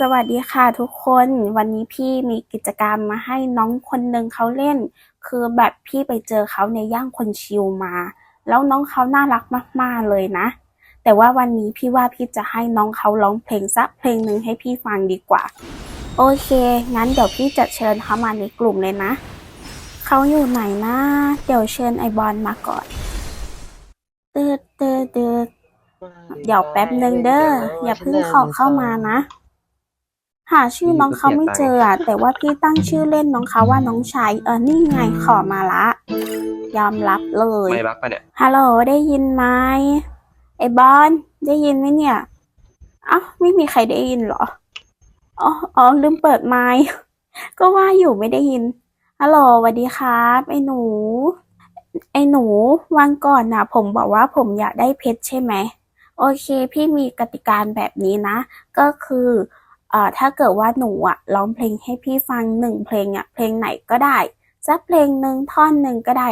สวัสดีค่ะทุกคนวันนี้พี่มีกิจกรรมมาให้น้องคนหนึ่งเขาเล่น คือแบบพี่ไปเจอเขาในย่างคนชิลมา แล้วน้องเขาน่ารักมากๆเลยนะ แต่ว่าวันนี้พี่ว่าพี่จะให้น้องเขาร้องเพลงสักเพลงหนึ่งให้พี่ฟังดีกว่า โอเค งั้นเดี๋ยวพี่จะเชิญเขามาในกลุ่มเลยนะ เขาอยู่ไหนนะเดี๋ยวเชิญไอบอลมาก่อนตืดตืดตืดเดี๋ยวแป๊บนึงเด้ออย่าเพิ่งขอเข้ามานะ หาชื่อน้องเขาไม่เจออะแต่ว่าพี่ตั้งชื่อเล่นน้องเขาว่าน้องชายเออนี่ไงขอมาละ ยอมรับเลยไม่รักปะเนี่ยฮัลโหลได้ยินไหมไอ้บอลได้ยินไหมเนี่ยเอ้าไม่มีใครได้ยินเหรออ๋ออ๋อลืมเปิดไมค์ก็ว่าอยู่ไม่ได้ยินฮัลโหลสวัสดีครับ ไอ้หนู ไอ้หนูวันก่อนนะผมบอกว่าผมอยากได้เพชรใช่ไหมโอเค พี่มีกติกาแบบนี้นะ ก็คือเอ่อ ถ้าเกิดว่าหนูอะร้องเพลงให้พี่ฟังหนึ่งเพลงอะเพลงไหนก็ได้สักเพลงหนึ่งท่อนหนึ่งก็ได้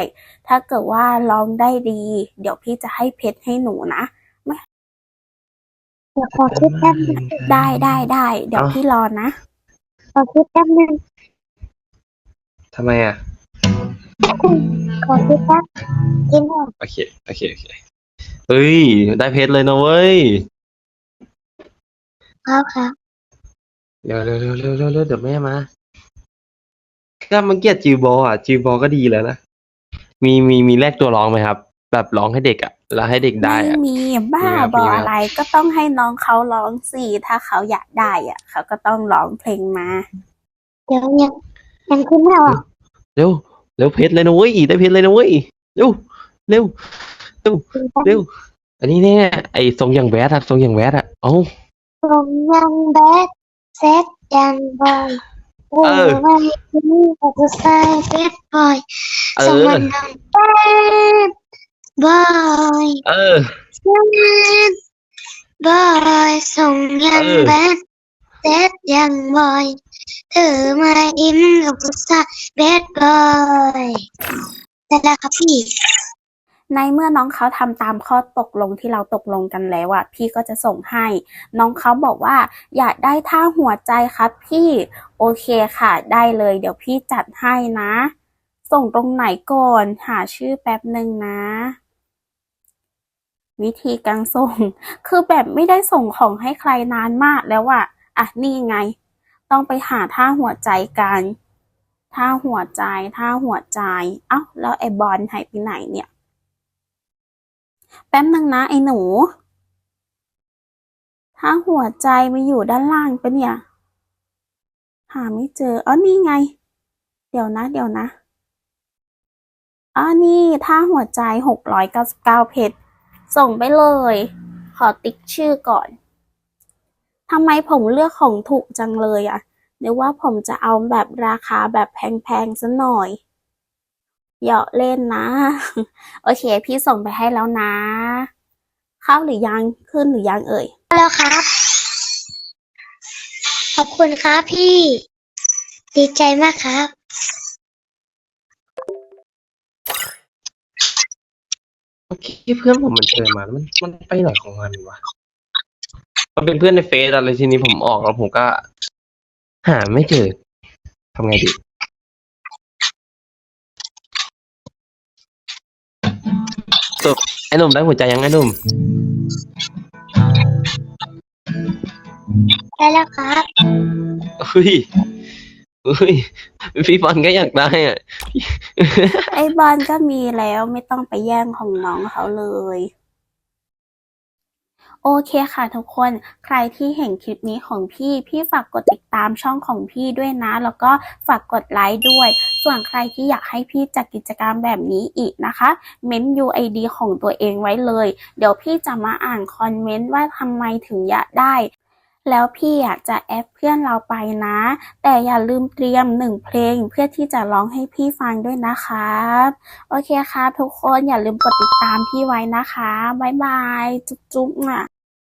ถ้าเกิดว่าร้องได้ดี เดี๋ยวพี่จะให้เพชรให้หนูนะเดี๋ยวขอคิดแป๊บนึงได้ได้ได้เดี๋ยวเอ้าพี่รอนะขอคิดแป๊บนึงทำไมอะ ขอคิดแป๊บกินหมดโอเคโอเคโอเคเฮ้ย ได้เพชรเลยนะเว้ยครับครับ เร็วเร็วเร็วเร็วเร็วเร็วเดี๋ยวแม่มาถ้ามันเกลียดจิวบอลอะจิวบอลก็ดีแล้วนะ มีมีมีแลกตัวร้องไหมครับ แบบร้องให้เด็กอะ แล้วให้เด็กได้ไม่อะ มีบ้ามีครับบอมีครับ อะไรก็ต้องให้น้องเขาร้องสิถ้าเขาอยากได้อะ เขาก็ต้องร้องเพลงมา เดี๋ยวยังยังขึ้นไม่ออกเร็วเร็วเพชรเลยนะเว้ยได้เพชรเลยนะเว้ยเร็วเร็วกินแป๊บเร็ว อันนี้เนี่ยไอ้ทรงอย่างแวดอะทรงอย่างแวดอะเอ้าผมยังแบด เซตยังบอยโอ้เออไม่ที่แต่จะใส่เซตบอยเอสอมันยั ในเมื่อน้องเขาทำตามข้อตกลงที่เราตกลงกันแล้วอะพี่ก็จะส่งให้ น้องเขาบอกว่า อยากได้ท่าหัวใจครับพี่โอเคค่ะ ได้เลย เดี๋ยวพี่จัดให้นะ ส่งตรงไหนก่อน หาชื่อแป๊บหนึ่งนะวิธีการส่ง คือแบบไม่ได้ส่งของให้ใครนานมากแล้วอะอะนี่ไง ต้องไปหาท่าหัวใจกัน ท่าหัวใจ ท่าหัวใจ เอ้า แล้วไอ้บอลหายไปไหนเนี่ย แป๊บนึงนะไอ้หนู ถ้าหัวใจมาอยู่ด้านล่างปะเนี่ย หาไม่เจออ๋อนี่ไง เดี๋ยวนะ เดี๋ยวนะอ๋อนี่ถ้าหัวใจหกร้อยเก้าสิบเก้าเพชรส่งไปเลย ขอติ๊กชื่อก่อนทำไมผมเลือกของถูกจังเลยอะเดี๋ยวว่าผมจะเอาแบบราคาแบบแพงๆซะหน่อย หยาะเล่นนะ โอเค พี่ส่งไปให้แล้วนะ เข้าหรือยังขึ้นหรือยังเอ่ยแล้วครับ ขอบคุณครับพี่ ดีใจมากครับโอเคเพื่อนผมมันเชิญมาแล้วมันมันไปไหนของมันวะ มันเป็นเพื่อนในเฟซอะไรทีนี้ผมออกแล้วผมก็ หาไม่เจอทำไงดี ไอ้หนุ่มได้หัวใจยังไอ้หนุ่มได้แล้วครับเฮ้ยเฮ้ยพี่บอลก็อยากได้อะ ไอ้บอลก็มีแล้วไม่ต้องไปแย่งของน้องเขาเลย โอเคค่ะทุกคน ใครที่เห็นคลิปนี้ของพี่ พี่ฝากกดติดตามช่องของพี่ด้วยนะ แล้วก็ฝากกดไลค์ด้วย ส่วนใครที่อยากให้พี่จัดกิจกรรมแบบนี้อีกนะคะ เม้น UID ของตัวเองไว้เลย เดี๋ยวพี่จะมาอ่านคอมเมนต์ว่าทำไมถึงอยากได้แล้วพี่อะจะแอดเพื่อนเราไปนะ แต่อย่าลืมเตรียมหนึ่งเพลงเพื่อที่จะร้องให้พี่ฟังด้วยนะครับ โอเคครับทุกคนอย่าลืมกดติดตามพี่ไว้นะคะ บ๊ายบาย จุ๊บๆอะ